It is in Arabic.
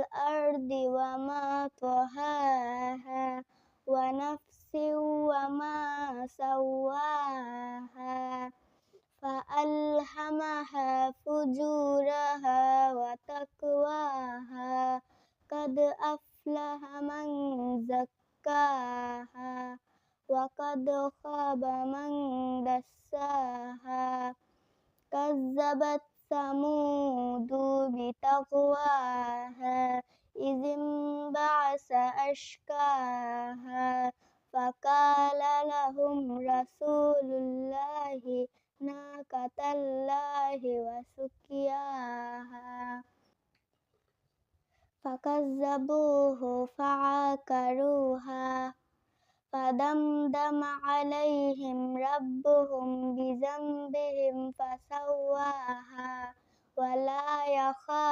والأرض وما طهاها ونفس وما سواها. فألهمها فجورها وتقواها قد أفلح من زكاها وقد خاب من دساها. كذبت ثمود بتقواها أشقاها فقال لهم رسول الله ناقة الله وسقياها. فكذبوه فعقروها فدمدم عليهم ربهم بذنبهم فسواها ولا يخاف